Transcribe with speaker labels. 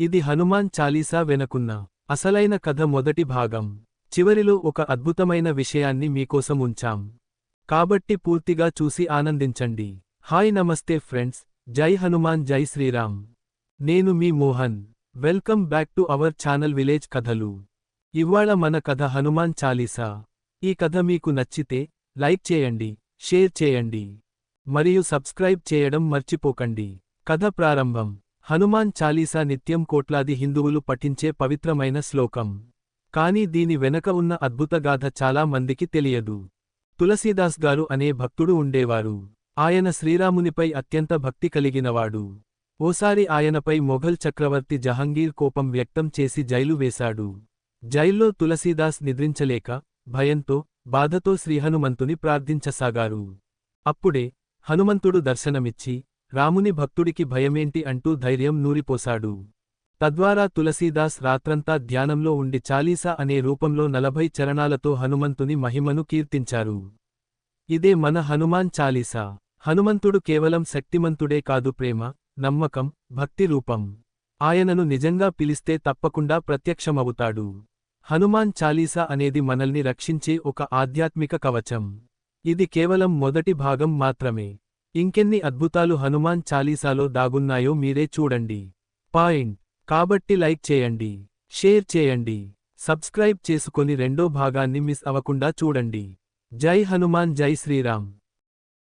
Speaker 1: ఇది హనుమాన్ చాలీసా వెనకున్న అసలైన కథ మొదటి భాగం. చివరిలో ఒక అద్భుతమైన విషయాన్ని మీకోసం ఉంచాం. కాబట్టి పూర్తిగా చూసి ఆనందించండి. హాయ్ నమస్తే ఫ్రెండ్స్. జై హనుమాన్ జై శ్రీరామ్. నేను మీ Mohan. Welcome back to our channel village కథలు. ఇవాళ మన కథ హనుమాన్ చాలీసా. ఈ కథ మీకు నచ్చితే లైక్ చేయండి షేర్ చేయండి. మరియు సబ్స్క్రైబ్ చేయడం మర్చిపోకండి. కథ ప్రారంభం. హనుమాన్ చాలీసా నిత్యం కోట్లాది హిందువులు పఠించే పవిత్రమైన శ్లోకం. కానీ దీని వెనక ఉన్న అద్భుతగాథ చాలా మందికి తెలియదు. తులసీదాస్ గారు అనే భక్తుడు ఉండేవారు. ఆయన శ్రీరామునిపై అత్యంత భక్తి కలిగినవాడు. ఓసారి ఆయనపై మొఘల్ చక్రవర్తి జహంగీర్ కోపం వ్యక్తం చేసి జైలు వేశాడు. జైల్లో తులసీదాస్ నిద్రించలేక భయంతో బాధతో శ్రీహనుమంతుని ప్రార్థించసాగారు. అప్పుడే హనుమంతుడు దర్శనమిచ్చి రాముని భక్తుడికి భయమేంటి అంటూ ధైర్యం నూరిపోశాడు. తద్వారా తులసీదాస్ రాత్రంతా ధ్యానంలో ఉండి చాలీసా అనే రూపంలో నలభై చరణాలతో హనుమంతుని మహిమను కీర్తించారు. ఇదే మన హనుమాన్ చాలీసా. హనుమంతుడు కేవలం శక్తిమంతుడే కాదు ప్రేమ నమ్మకం భక్తి రూపం. ఆయనను నిజంగా పిలిస్తే తప్పకుండా ప్రత్యక్షమవుతాడు. హనుమాన్ చాలీసా అనేది మనల్ని రక్షించే ఒక ఆధ్యాత్మిక కవచం. ఇది కేవలం మొదటి భాగం మాత్రమే. ఇంకెన్ని అద్భుతాలు హనుమాన్ చాలీసాలో దాగున్నాయో మీరే చూడండి. పాయింట్. కాబట్టి లైక్ చేయండి. షేర్ చేయండి. సబ్స్క్రైబ్ చేసుకొని రెండో భాగాన్ని మిస్ అవకుండా చూడండి. జై హనుమాన్ జై శ్రీరామ్.